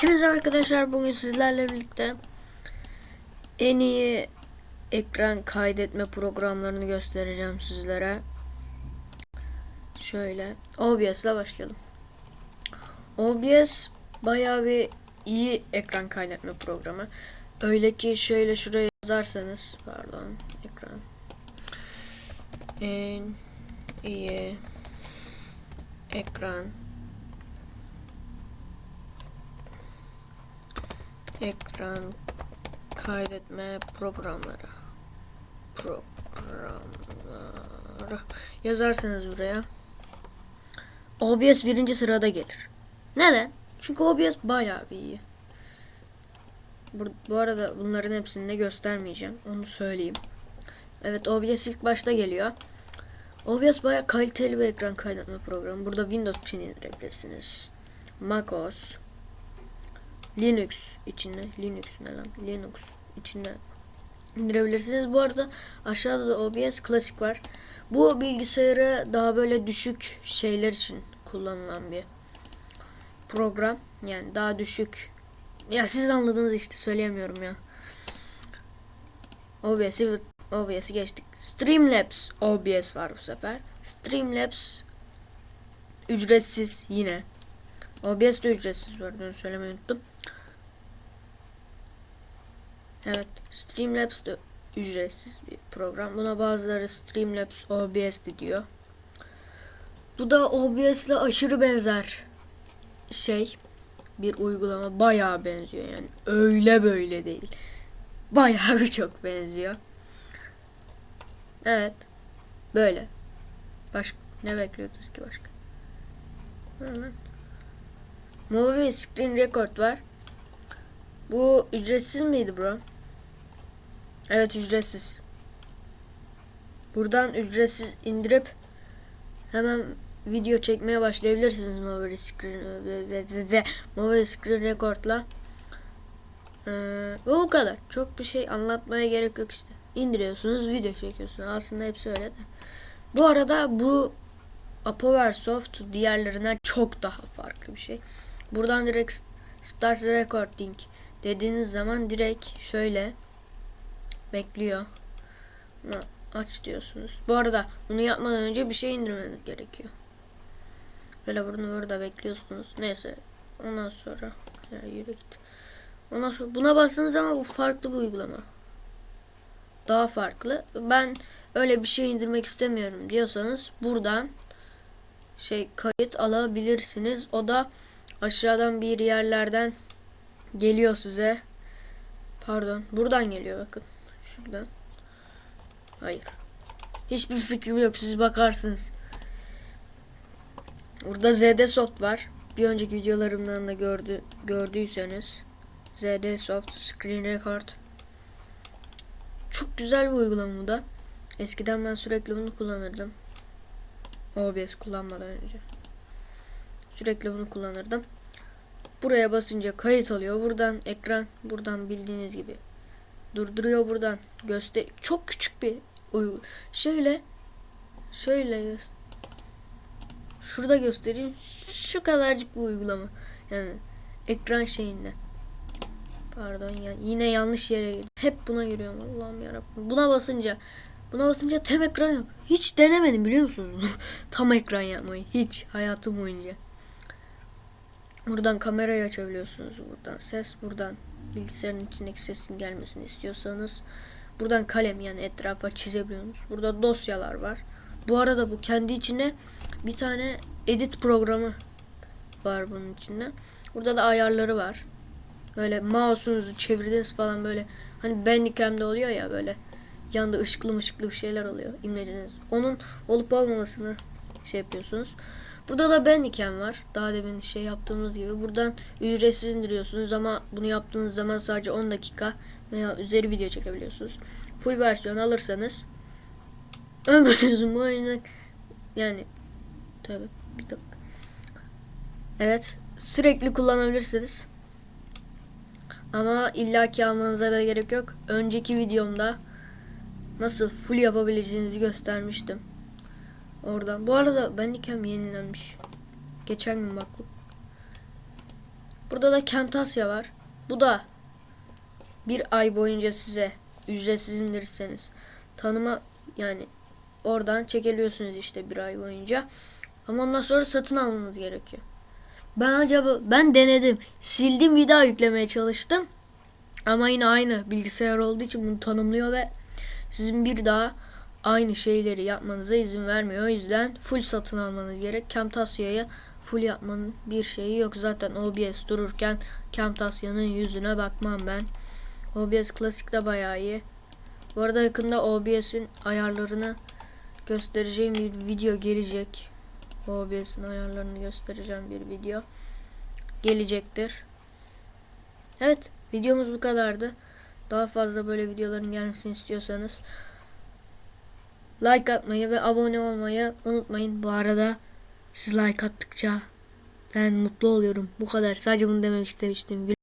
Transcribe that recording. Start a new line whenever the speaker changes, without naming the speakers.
Hepinize arkadaşlar bugün sizlerle birlikte en iyi ekran kaydetme programlarını göstereceğim sizlere. Şöyle OBS ile başlayalım. OBS bayağı bir iyi ekran kaydetme programı. Öyle ki şöyle şuraya yazarsanız pardon ekran en iyi ekran ekran kaydetme programları programları yazarsanız buraya OBS birinci sırada gelir. Neden? Çünkü OBS bayağı bir iyi. Bu, bu arada bunların hepsini de göstermeyeceğim. Onu söyleyeyim. Evet OBS ilk başta geliyor. OBS bayağı kaliteli bir ekran kaydetme programı. Burada Windows için indirebilirsiniz. MacOS, Linux içinde Linux ne lan Linux içinde indirebilirsiniz. Bu arada aşağıda da OBS klasik var. Bu bilgisayarı daha böyle düşük şeyler için kullanılan bir program. Yani daha düşük. Ya siz anladınız işte söyleyemiyorum ya. OBS'i OBS'i geçtik. Streamlabs OBS var bu sefer. Streamlabs ücretsiz yine. OBS de ücretsiz var. Bunu söylemeyi unuttum. Evet. Streamlabs de ücretsiz bir program. Buna bazıları Streamlabs OBS diyor. Bu da OBS ile aşırı benzer şey bir uygulama. Bayağı benziyor yani. Öyle böyle değil. Bayağı bir çok benziyor. Evet. Böyle. Başka ne bekliyordunuz ki başka? Hı Movie Screen Record var. Bu ücretsiz miydi bro? Evet ücretsiz. Buradan ücretsiz indirip hemen video çekmeye başlayabilirsiniz Movie Screen ve, ve, ve Movie Screen Record'la. Ee, bu kadar. Çok bir şey anlatmaya gerek yok işte. İndiriyorsunuz, video çekiyorsunuz. Aslında hepsi öyle de. Bu arada bu Apoversoft diğerlerinden çok daha farklı bir şey. Buradan direkt Start Recording dediğiniz zaman direkt şöyle bekliyor. Aç diyorsunuz. Bu arada bunu yapmadan önce bir şey indirmeniz gerekiyor. Böyle bunu burada bekliyorsunuz. Neyse. Ondan sonra yürü git. Ondan sonra buna bastığınız zaman bu farklı bir uygulama. Daha farklı. Ben öyle bir şey indirmek istemiyorum diyorsanız buradan şey kayıt alabilirsiniz. O da aşağıdan bir yerlerden geliyor size. Pardon. Buradan geliyor bakın. Şuradan. Hayır. Hiçbir fikrim yok. Siz bakarsınız. Burada ZD Soft var. Bir önceki videolarımdan da gördü, gördüyseniz. ZD Soft Screen Record. Çok güzel bir uygulama bu da. Eskiden ben sürekli bunu kullanırdım. OBS kullanmadan önce. Sürekli bunu kullanırdım. Buraya basınca kayıt alıyor. Buradan ekran buradan bildiğiniz gibi durduruyor buradan. Göster çok küçük bir uygu. Şöyle şöyle. Şurada göstereyim. Şu kadarcık bir uygulama. Yani ekran şeyinde. Pardon ya yine yanlış yere girdim. Hep buna giriyorum Allah'ım yarabbim. Buna basınca buna basınca tam ekran yap. Hiç denemedim biliyor musunuz tam ekran yapmayı. Hiç hayatım boyunca. Buradan kamerayı açabiliyorsunuz. Buradan ses buradan bilgisayarın içindeki sesin gelmesini istiyorsanız buradan kalem yani etrafa çizebiliyorsunuz. Burada dosyalar var. Bu arada bu kendi içine bir tane edit programı var bunun içinde. Burada da ayarları var. Böyle mouse'unuzu çevirdiniz falan böyle hani Bandicam'de oluyor ya böyle yanda ışıklı ışıklı bir şeyler oluyor imleciniz. Onun olup olmamasını şey yapıyorsunuz. Burada da Bandicam var. Daha demin şey yaptığımız gibi. Buradan ücretsiz indiriyorsunuz ama bunu yaptığınız zaman sadece 10 dakika veya üzeri video çekebiliyorsunuz. Full versiyon alırsanız ömrünüzün boyunca yani tabi bir dakika. Evet sürekli kullanabilirsiniz. Ama illaki almanıza da gerek yok. Önceki videomda nasıl full yapabileceğinizi göstermiştim. Oradan. Bu arada Bandicam yenilenmiş. Geçen gün baktım. Burada da Camtasia var. Bu da bir ay boyunca size ücretsiz indirirseniz tanıma yani oradan çekiliyorsunuz işte bir ay boyunca. Ama ondan sonra satın almanız gerekiyor. Ben acaba ben denedim. Sildim bir daha yüklemeye çalıştım. Ama yine aynı bilgisayar olduğu için bunu tanımlıyor ve sizin bir daha aynı şeyleri yapmanıza izin vermiyor. O yüzden full satın almanız gerek. Camtasia'ya full yapmanın bir şeyi yok. Zaten OBS dururken Camtasia'nın yüzüne bakmam ben. OBS Classic de bayağı iyi. Bu arada yakında OBS'in ayarlarını göstereceğim bir video gelecek. OBS'in ayarlarını göstereceğim bir video gelecektir. Evet, videomuz bu kadardı. Daha fazla böyle videoların gelmesini istiyorsanız like atmayı ve abone olmayı unutmayın. Bu arada siz like attıkça ben mutlu oluyorum. Bu kadar. Sadece bunu demek istemiştim.